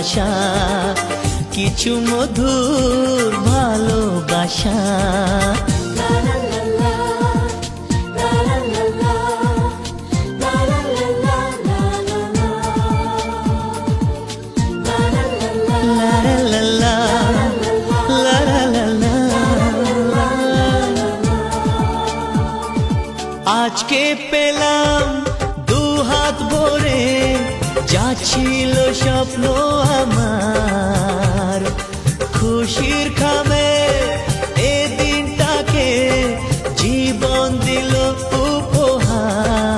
আশা কিছু মধুর ভালোবাসা। আজকে পেলাম দু হাত যা ছিল স্বপ্ন আমার। খুশির খামে এ দিনটাকে জীবন দিল উপহার।